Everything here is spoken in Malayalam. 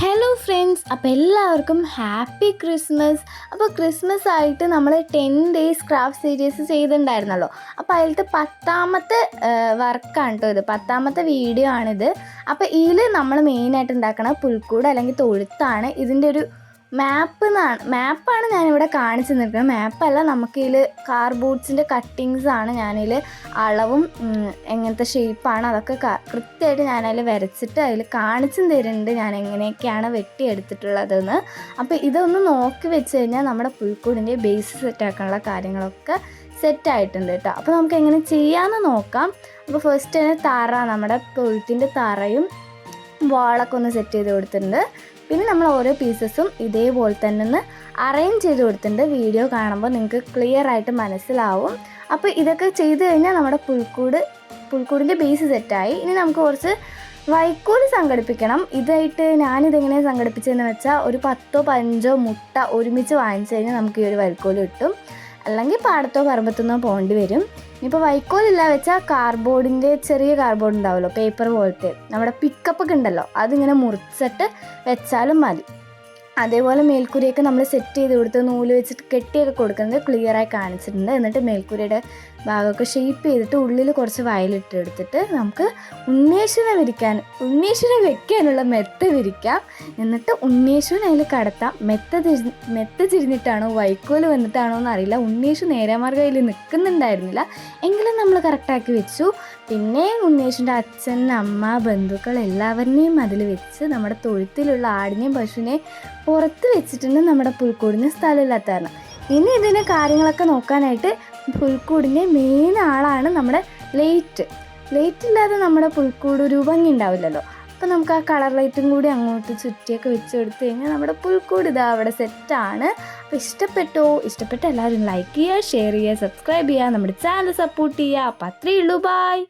ഹലോ ഫ്രണ്ട്സ് അപ്പോൾ എല്ലാവർക്കും ഹാപ്പി ക്രിസ്മസ് അപ്പോൾ ക്രിസ്മസ് ആയിട്ട് നമ്മൾ ടെൻ ഡേയ്സ് ക്രാഫ്റ്റ് സീരീസ് ചെയ്തിട്ടുണ്ടായിരുന്നല്ലോ. അപ്പോൾ അതിലത്തെ പത്താമത്തെ വർക്കാണ് കേട്ടോ ഇത്. പത്താമത്തെ വീഡിയോ ആണിത്. അപ്പോൾ ഇതിൽ നമ്മൾ മെയിനായിട്ട് ഉണ്ടാക്കണ പുൽക്കൂട് അല്ലെങ്കിൽ തൊഴുത്താണ് ഇതിന്റെ ഒരു മാപ്പ് എന്നാണ് മാപ്പാണ് ഞാനിവിടെ കാണിച്ചു നിൽക്കുന്നത് മാപ്പല്ല നമുക്കിതിൽ കാർബോർഡ്സിന്റെ കട്ടിങ്സ് ആണ് ഞാനിതിൽ അളവും എങ്ങനത്തെ ഷേപ്പാണ് അതൊക്കെ കൃത്യമായിട്ട് ഞാനതിൽ വരച്ചിട്ട് അതിൽ കാണിച്ചും തരുന്നുണ്ട് ഞാൻ എങ്ങനെയൊക്കെയാണ് വെട്ടിയെടുത്തിട്ടുള്ളതെന്ന്. അപ്പോൾ ഇതൊന്ന് നോക്കി വെച്ച് കഴിഞ്ഞാൽ നമ്മുടെ പുൽക്കൂടിന്റെ ബേസ് സെറ്റാക്കാനുള്ള കാര്യങ്ങളൊക്കെ സെറ്റായിട്ടുണ്ട് കേട്ടോ. അപ്പോൾ നമുക്ക് എങ്ങനെ ചെയ്യാമെന്ന് നോക്കാം. അപ്പോൾ ഫസ്റ്റ് തന്നെ തറ നമ്മുടെ തൊഴുത്തിന്റെ തറയും വാളൊക്കെ ഒന്ന് സെറ്റ് ചെയ്ത് കൊടുത്തിട്ടുണ്ട്. പിന്നെ നമ്മൾ ഓരോ പീസസും ഇതേപോലെ തന്നെ ഒന്ന് അറേഞ്ച് ചെയ്ത് കൊടുത്തിട്ടുണ്ട്. വീഡിയോ കാണുമ്പോൾ നിങ്ങൾക്ക് ക്ലിയർ ആയിട്ട് മനസ്സിലാവും. അപ്പോൾ ഇതൊക്കെ ചെയ്ത് കഴിഞ്ഞാൽ നമ്മുടെ പുൽക്കൂട് പുൽക്കൂടിന്റെ ബേസ് സെറ്റായി ഇനി നമുക്ക് കുറച്ച് വൈക്കോൽ സംഘടിപ്പിക്കണം. ഇതായിട്ട് ഞാനിതെങ്ങനെ സംഘടിപ്പിച്ചതെന്ന് വെച്ചാൽ ഒരു പത്തോ പതിനഞ്ചോ മുട്ട ഒരുമിച്ച് വാങ്ങിച്ചു കഴിഞ്ഞാൽ നമുക്ക് ഈ ഒരു വൈക്കോൽ കിട്ടും. അല്ലെങ്കിൽ പാടത്തോ പറമ്പത്തുനിന്നോ പോകേണ്ടി വരും. ഇനിയിപ്പോൾ വൈക്കോലില്ല വെച്ചാൽ കാർഡ്ബോർഡിന്റെ ചെറിയ കാർഡ്ബോർഡ് ഉണ്ടാവുമല്ലോ പേപ്പർ പോലത്തെ. നമ്മുടെ പിക്കപ്പൊക്കെ ഉണ്ടല്ലോ അതിങ്ങനെ മുറിച്ചിട്ട് വെച്ചാലും മതി. അതേപോലെ മേൽക്കൂരയൊക്കെ നമ്മൾ സെറ്റ് ചെയ്ത് കൊടുത്ത് നൂൽ വെച്ചിട്ട് കെട്ടിയൊക്കെ കൊടുക്കുന്നത് ക്ലിയറായി കാണിച്ചിട്ടുണ്ട്. എന്നിട്ട് മേൽക്കൂരയുടെ ഭാഗമൊക്കെ ഷേപ്പ് ചെയ്തിട്ട് ഉള്ളിൽ കുറച്ച് വയലിട്ട് എടുത്തിട്ട് നമുക്ക് ഉണ്ണീശ്വരനെ വിരിക്കാൻ ഉണ്ണീശ്വരനെ വെക്കാനുള്ള മെത്ത വിരിക്കാം. എന്നിട്ട് ഉണ്ണീശ്വരൻ അതിൽ കടത്താം. മെത്ത തിരി മെത്ത തിരിഞ്ഞിട്ടാണോ വൈക്കോൽ വന്നിട്ടാണോ എന്നറിയില്ല. ഉണ്ണീഷ് നേരമാർഗം അതിൽ നിൽക്കുന്നുണ്ടായിരുന്നില്ല എങ്കിലും നമ്മൾ കറക്റ്റാക്കി വെച്ചു. പിന്നെ ഉണ്ണീഷിന്റെ അച്ഛൻ അമ്മ ബന്ധുക്കൾ എല്ലാവരുടെയും അതിൽ വെച്ച് നമ്മുടെ തൊഴുത്തിലുള്ള ആടിനെയും പശുവിനെയും പുറത്ത് വെച്ചിട്ടുണ്ട് നമ്മുടെ പുൽക്കൂടിന് സ്ഥലമില്ലാത്ത കാരണം ഇനി ഇതിന്റെ കാര്യങ്ങളൊക്കെ നോക്കാനായിട്ട് പുൽക്കൂടിന്റെ മെയിൻ ആളാണ് നമ്മുടെ ലൈറ്റ്. ലൈറ്റ് ഇല്ലാതെ നമ്മുടെ പുൽക്കൂട് ഒരു ഭംഗി ഉണ്ടാവില്ലല്ലോ. അപ്പോൾ നമുക്ക് ആ കളർ ലൈറ്റും കൂടി അങ്ങോട്ട് ചുറ്റിയൊക്കെ വെച്ച് കൊടുത്തു കഴിഞ്ഞാൽ നമ്മുടെ പുൽക്കൂട് ഇതാ അവിടെ സെറ്റാണ് അപ്പോൾ ഇഷ്ടപ്പെട്ടോ? ഇഷ്ടപ്പെട്ട എല്ലാവരും ലൈക്ക് ചെയ്യുക ഷെയർ ചെയ്യുക സബ്സ്ക്രൈബ് ചെയ്യുക നമ്മുടെ ചാനൽ സപ്പോർട്ട് ചെയ്യുക. അപ്പോൾ അത്രയേ ഉള്ളൂ. ബായ്